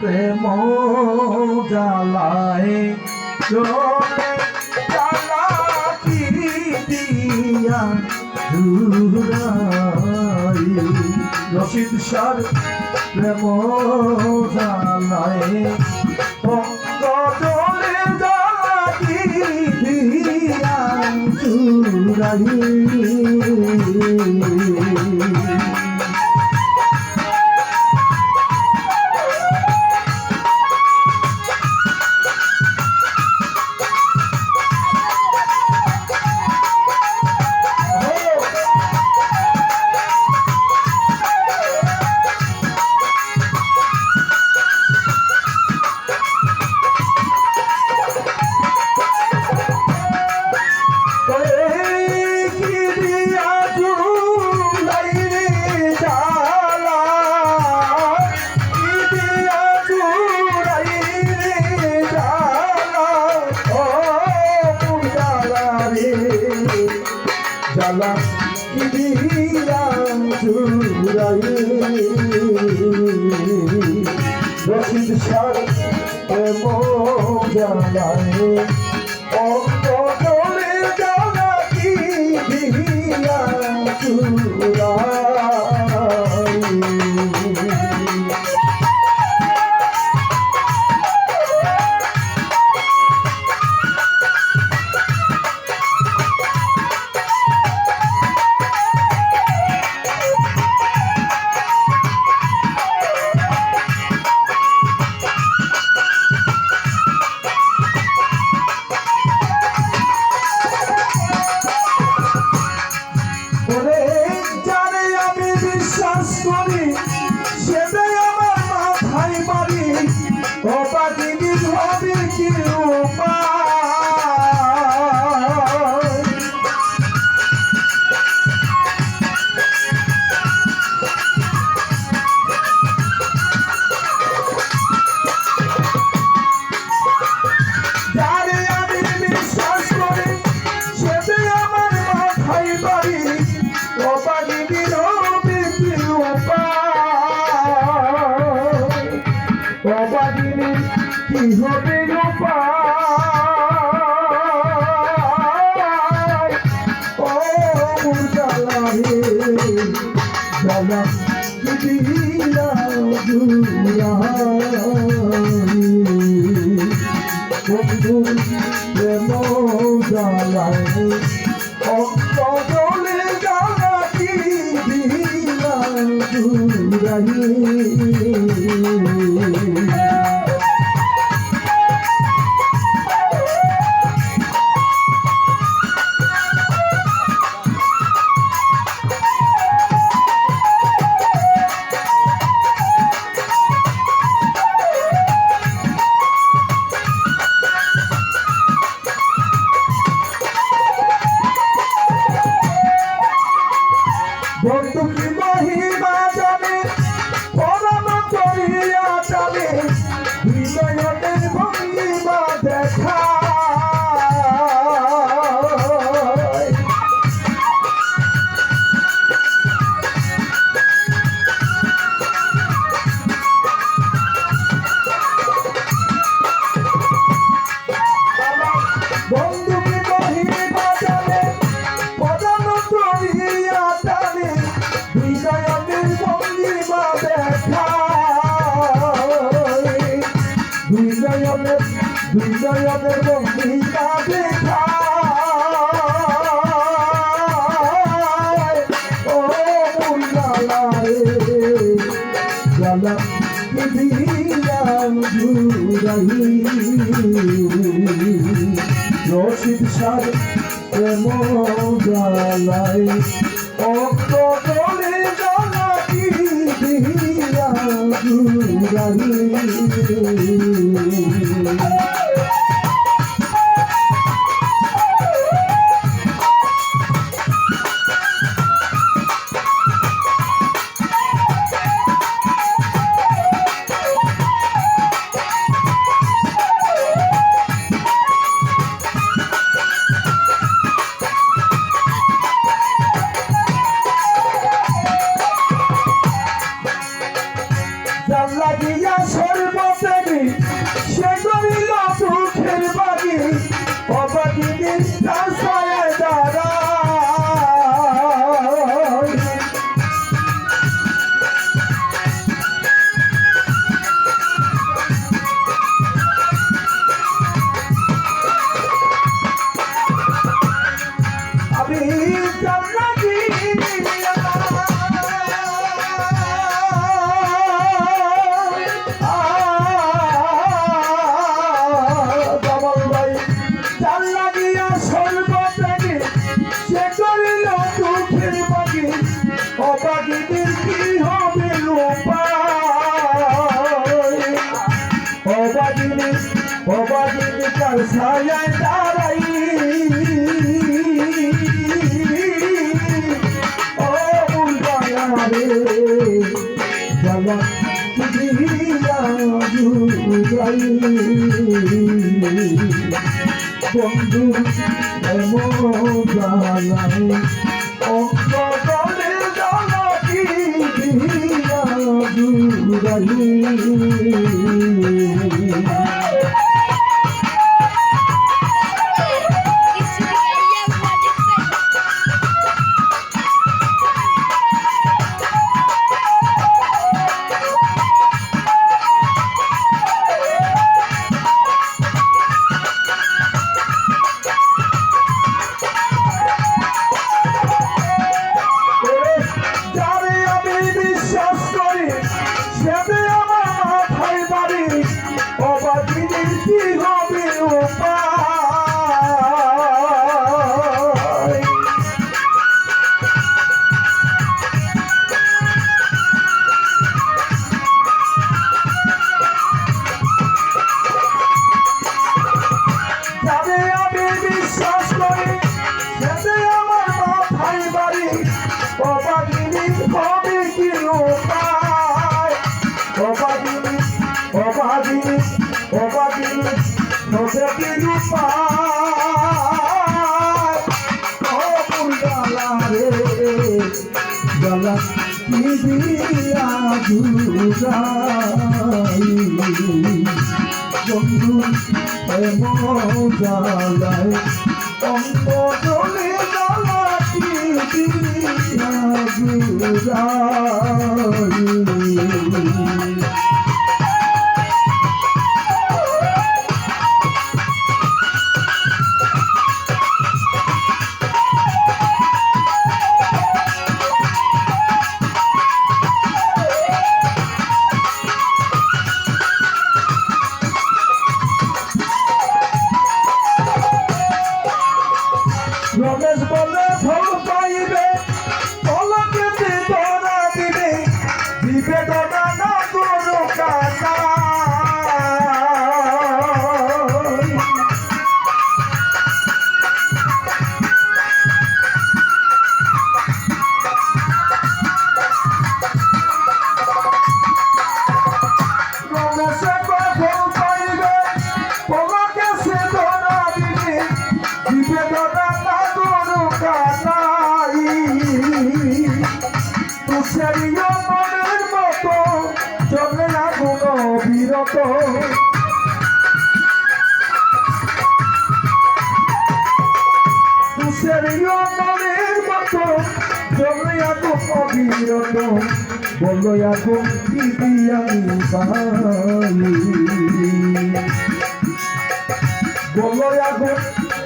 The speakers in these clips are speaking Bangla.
প্রেম জ্বালায় চলে জ্বালা কি দিয়া জুড়াই রশিদ সার প্রেম জ্বালায় পঙ্গ জলে জ্বালা কি দিয়া প্রেম জ্বালায় saber que জ্বালা কি দিলা বন্ধু প্রেম জ্বালায় অন্তরে জ্বালা কি দিলাম হৃদয়ের হৃদয়ের মহিমা দেখা ও মুন্নালা রে জ্বালা দিলাম জুড়াই রশিদ সার প্রেম জ্বালাই অক্ত সে করিল সুখের বাড়ি অবাধি নিষ্ঠার সয়ে দাঁড়া আমি বন্ধু অঙ্গলে জানা কি দিয়া জ্বালা নিবিয়া জুড়াই বন্ধু এমন জ্বালায় অঙ্গ চলে জ্বালা নিবিয়া জুড়াই যত মনের মতো। বলল, এখন অবিরত। বলল, এখন দিদি আমি বলল, এখন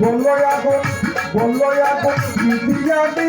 বলল এখন বলল, এখন দিদি আমি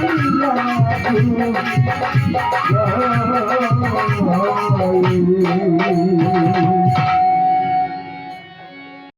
Oh,